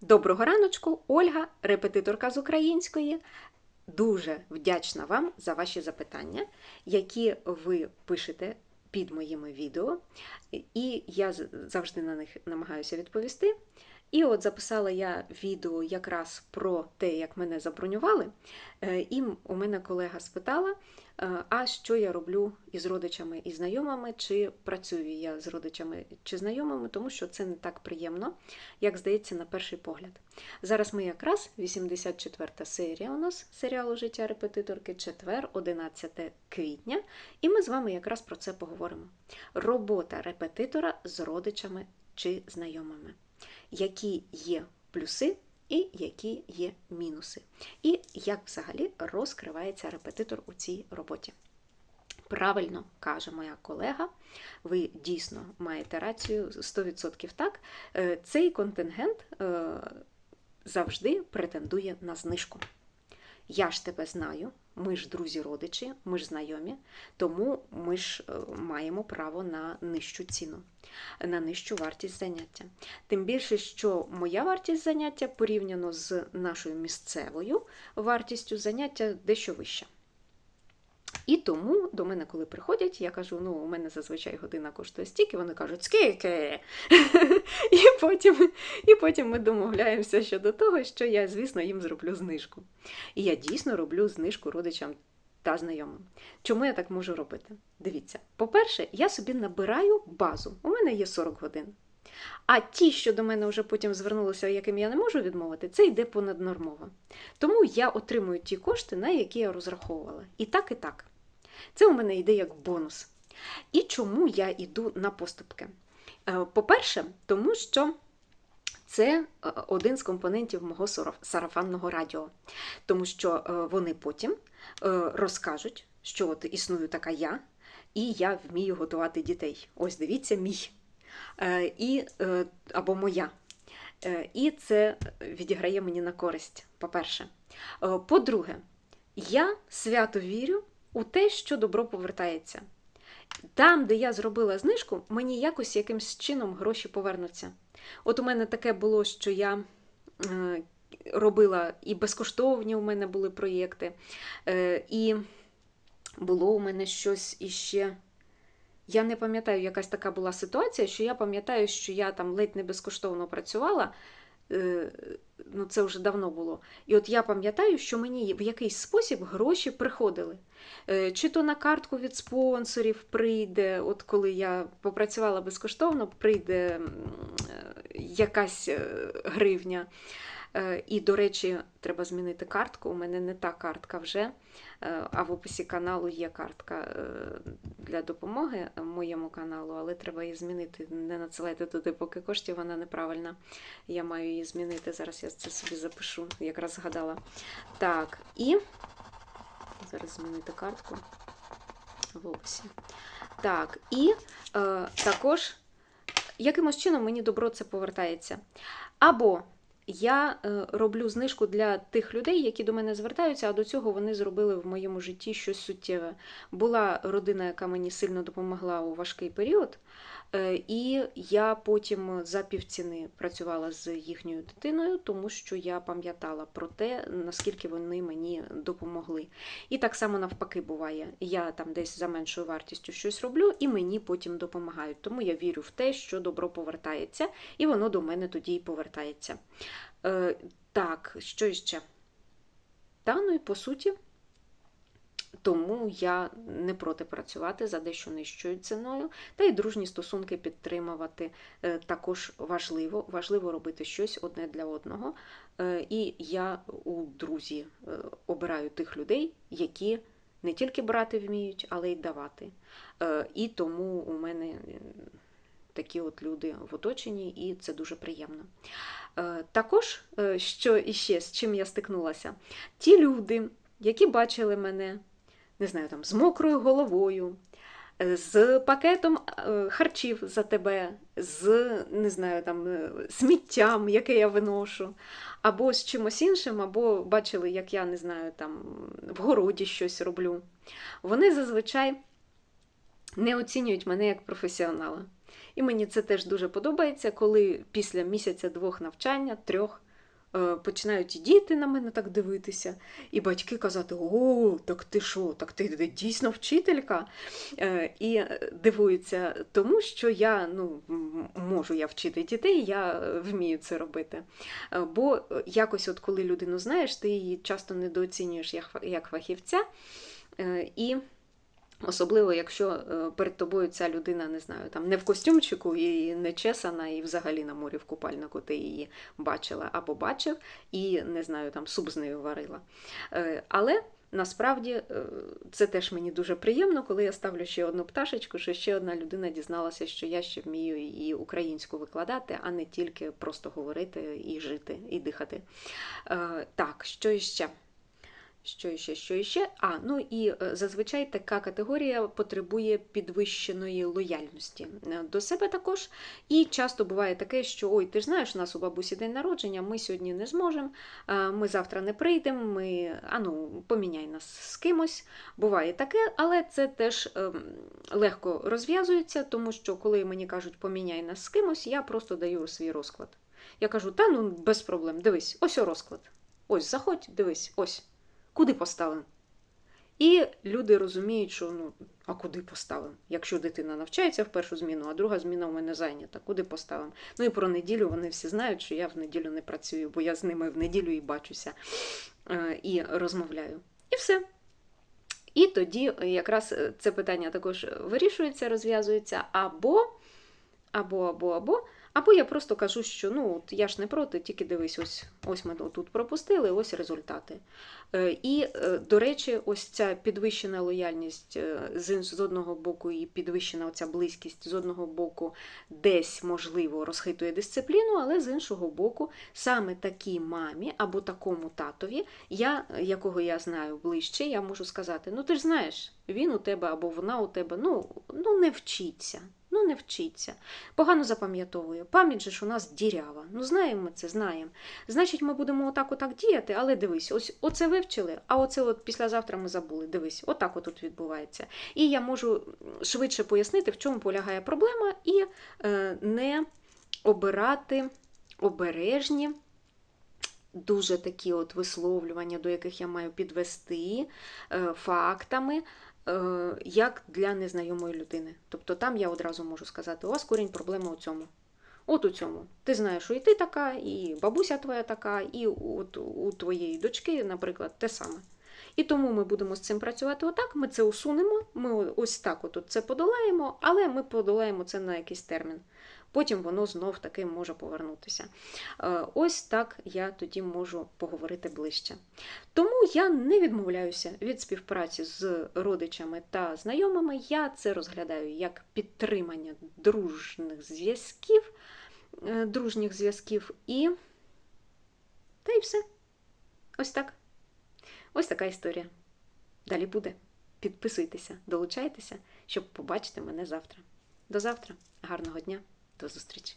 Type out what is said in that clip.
Доброго раночку, Ольга, репетиторка з української. Дуже вдячна вам за ваші запитання, які ви пишете під моїми відео, і я завжди на них намагаюся відповісти. І от записала я відео якраз про те, як мене забронювали. Е, І у мене колега спитала, е, а що я роблю із родичами і знайомими, чи працюю я з родичами чи знайомими, тому що це не так приємно, як здається, на перший погляд. Зараз ми якраз 84 серія у нас серіалу Життя репетиторки, четвер, 11 квітня, і ми з вами якраз про це поговоримо. Робота репетитора з родичами чи знайомими. Які є плюси і які є мінуси. І як взагалі розкривається репетитор у цій роботі. Правильно каже моя колега, ви дійсно маєте рацію 100% так. Е, Цей контингент е, завжди претендує на знижку. Я ж тебе знаю, ми ж друзі-родичі, ми ж знайомі, тому ми ж е, маємо право на нижчу ціну, на нижчу вартість заняття. Тим більше, що моя вартість заняття порівняно з нашою місцевою вартістю заняття дещо вища. І тому до мене, коли приходять, я кажу: ну, у мене зазвичай година коштує стільки, вони кажуть, скільки? І потім, і потім ми домовляємося щодо того, що я, звісно, їм зроблю знижку. І я дійсно роблю знижку родичам та знайомим. Чому я так можу робити? Дивіться, по-перше, я собі набираю базу. У мене є 40 годин. А ті, що до мене вже потім звернулися, яким я не можу відмовити, це йде понаднормово. Тому я отримую ті кошти, на які я розраховувала. І так, і так. Це у мене йде як бонус. І чому я йду на поступки? Е, По-перше, тому що це е, один з компонентів мого сарафанного радіо, тому що е, вони потім розкажуть, що от існую така я, і я вмію готувати дітей. Ось дивіться, мій і, або моя. І це відіграє мені на користь, по-перше. По-друге, я свято вірю у те, що добро повертається. Там, де я зробила знижку, мені якось якимсь чином гроші повернуться. От у мене таке було, що я е, робила і безкоштовні у мене були проєкти, е, і було у мене щось іще. Я не пам'ятаю, якась така була ситуація, що я пам'ятаю, що я там ледь не безкоштовно працювала. Е, Ну, це вже давно було. І от я пам'ятаю, що мені в якийсь спосіб гроші приходили. Е, Чи то на картку від спонсорів прийде, от коли я попрацювала безкоштовно, прийде е, якась гривня. Е, І, до речі, треба змінити картку. У мене не та картка вже, е, а в описі каналу є картка е, для допомоги моєму каналу, але треба її змінити. Не надсилайте туди, поки коштів вона неправильна. Я маю її змінити. Зараз я це собі запишу, якраз згадала. Так, і зараз змінити картку в описі. Так, і е, також якимось чином мені добро це повертається. Або я е, роблю знижку для тих людей, які до мене звертаються, а до цього вони зробили в моєму житті щось суттєве. Була родина, яка мені сильно допомогла у важкий період, і я потім за півціни працювала з їхньою дитиною, тому що я пам'ятала про те, наскільки вони мені допомогли. І так само навпаки буває. Я там десь за меншою вартістю щось роблю, і мені потім допомагають. Тому я вірю в те, що добро повертається, і воно до мене тоді і повертається. Е, так, що іще? Та, ну і по суті, тому я не проти працювати за дещо нижчою ціною, та й дружні стосунки підтримувати е, також важливо. Важливо робити щось одне для одного. Е, і я у друзі е, обираю тих людей, які не тільки брати вміють, але й давати. І тому у мене такі от люди в оточенні, і це дуже приємно. Також, що іще, з чим я стикнулася, ті люди, які бачили мене, не знаю, там, з мокрою головою, е, з пакетом е, харчів за тебе, з не знаю, там, е, сміттям, яке я виношу, або з чимось іншим, або бачили, як я не знаю, там в городі щось роблю. Вони зазвичай не оцінюють мене як професіонала. І мені це теж дуже подобається, коли після місяця двох навчання, трьох, починають і діти на мене так дивитися, і батьки казати: О, так ти що, так ти дійсно вчителька. Е, І дивуються тому, що я ну, можу я вчити дітей, я е, вмію це робити. Е, Бо е, якось, от коли людину знаєш, ти її часто недооцінюєш як фахівця. Е, І Особливо, якщо е, перед тобою ця людина, не знаю, там не в костюмчику і не чесана, і взагалі на морі в купальнику ти її бачила або бачив, і не знаю, там суп з нею варила. Е, Але насправді е, це теж мені дуже приємно, коли я ставлю ще одну пташечку, що ще одна людина дізналася, що я ще вмію і українську викладати, а не тільки просто говорити і жити, і дихати. Так, що іще? Що іще, що іще? А, ну і е, зазвичай така категорія потребує підвищеної лояльності е, до себе також. І часто буває таке, що ой, ти ж знаєш, у нас у бабусі день народження, ми сьогодні не зможемо, е, ми завтра не прийдемо, ми ану, поміняй нас з кимось. Буває таке, але це теж легко розв'язується, тому що коли мені кажуть поміняй нас з кимось, я просто даю свій розклад. Я кажу, та ну без проблем, дивись, ось розклад. Ось, заходь, дивись, ось. Куди поставимо? І люди розуміють, що ну, а куди поставимо? Якщо дитина навчається в першу зміну, а друга зміна в мене зайнята, куди поставимо? Ну і про неділю вони всі знають, що я в неділю не працюю, бо я з ними в неділю і бачуся е, і розмовляю. І все. І тоді якраз е, це питання також вирішується, розв'язується, або, або, або, або. Або я просто кажу, що ну от я ж не проти, тільки дивись, ось ось ми тут пропустили, ось результати. Е, І, е, до речі, ось ця підвищена лояльність е, з одного боку і підвищена оця близькість з одного боку десь, можливо, розхитує дисципліну, але з іншого боку, саме такій мамі або такому татові, я, якого я знаю ближче, я можу сказати: ну ти ж знаєш, він у тебе або вона у тебе, ну, ну не вчиться. Не вчиться. Погано запам'ятовує. Пам'ять же ж у нас дірява. Ну, знаємо ми це, знаємо. Значить, ми будемо отак отак діяти, але дивись, ось оце вивчили, а оце от післязавтра ми забули. Дивись, отак от тут відбувається. І я можу швидше пояснити, в чому полягає проблема, і е, не обирати обережні. Дуже такі от висловлювання, до яких я маю підвести е, фактами, як для незнайомої людини. Тобто там я одразу можу сказати, у вас корінь проблеми у цьому. От у цьому. Ти знаєш, що і ти така, і бабуся твоя така, і от у твоєї дочки, наприклад, те саме. І тому ми будемо з цим працювати отак, ми це усунемо, ми ось так от це подолаємо, але ми подолаємо це на якийсь термін. Потім воно знов таки може повернутися. Е, Ось так я тоді можу поговорити ближче. Тому я не відмовляюся від співпраці з родичами та знайомими. Я це розглядаю як підтримання дружних зв'язків, е, дружніх зв'язків і. Та й все. Ось так. Ось така історія. Далі буде. Підписуйтеся, долучайтеся, щоб побачити мене завтра. До завтра. Гарного дня, до зустрічі!